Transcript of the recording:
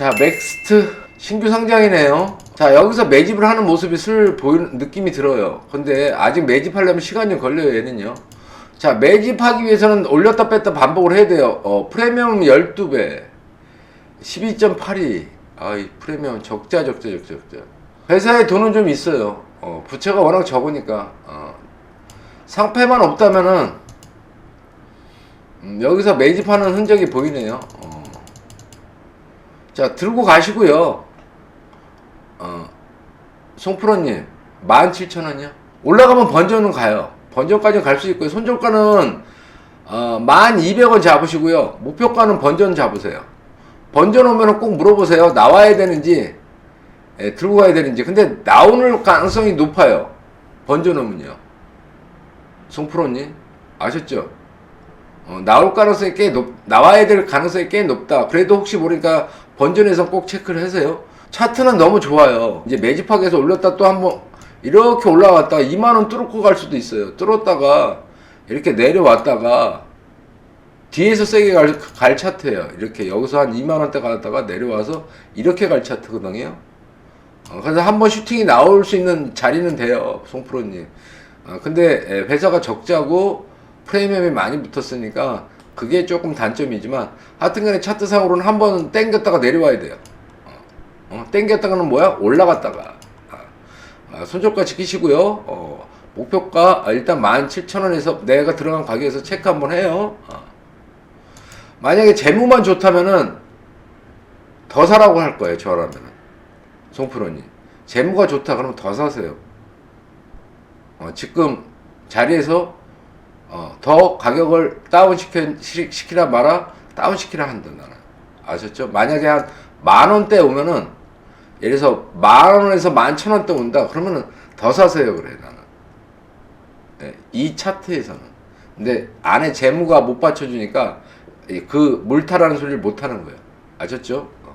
자, 넥스트 신규 상장이네요. 자, 여기서 매집을 하는 모습이 슬 보이는 느낌이 들어요. 근데 아직 매집하려면 시간이 걸려요, 얘는요. 자, 매집하기 위해서는 올렸다 뺐다 반복을 해야 돼요. 어, 프리미엄 12배. 12.82. 아이, 프리미엄 적자, 적자, 적자, 적자. 회사에 돈은 좀 있어요. 어, 부채가 워낙 적으니까. 어, 상패만 없다면은, 음, 여기서 매집하는 흔적이 보이네요. 어. 자, 들고 가시고요. 어, 송프로님, 17,000원이요? 올라가면 번전은 가요. 번전까지는 갈 수 있고요. 손절가는, 어, 1,200원 잡으시고요. 목표가는 번전 잡으세요. 번전 오면은 꼭 물어보세요. 나와야 되는지, 예, 들고 가야 되는지. 근데 나오는 가능성이 높아요. 번전 오면요. 송프로님, 아셨죠? 어, 나올 가능성이 꽤 높, 나와야 될 가능성이 꽤 높다. 그래도 혹시 모르니까 번전에서 꼭 체크를 하세요. 차트는 너무 좋아요. 이제 매집하게해서 올렸다 또 한번 이렇게 올라갔다가 2만원 뚫고 갈 수도 있어요. 뚫었다가 이렇게 내려왔다가 뒤에서 세게 갈, 갈 차트예요. 이렇게 여기서 한 2만원대 갔다가 내려와서 이렇게 갈 차트거든요. 어, 그래서 한번 슈팅이 나올 수 있는 자리는 돼요. 송프로님. 어, 근데 에, 회사가 적자고 프리미엄이 많이 붙었으니까 그게 조금 단점이지만 하여튼간에 차트상으로는 한 번 땡겼다가 내려와야 돼요. 어, 어, 땡겼다가는 뭐야? 올라갔다가 아, 아, 손절가 지키시고요. 어, 목표가 아, 일단 17,000원에서 내가 들어간 가격에서 체크 한번 해요. 어. 만약에 재무만 좋다면은 더 사라고 할 거예요. 저라면은 송프로님 재무가 좋다 그러면 더 사세요. 어, 지금 자리에서 어, 더 가격을 다운 시켜, 시- 시키라 마라 다운 시키라 한다 나는 아셨죠? 만약에 한 만 원대 오면은 예를 들어서 만 원에서 만천 원대 온다 그러면은 더 사세요 그래 나는 네, 이 차트에서는 근데 안에 재무가 못 받쳐주니까 이그 물타라는 소리를 못 하는 거예요 아셨죠? 어.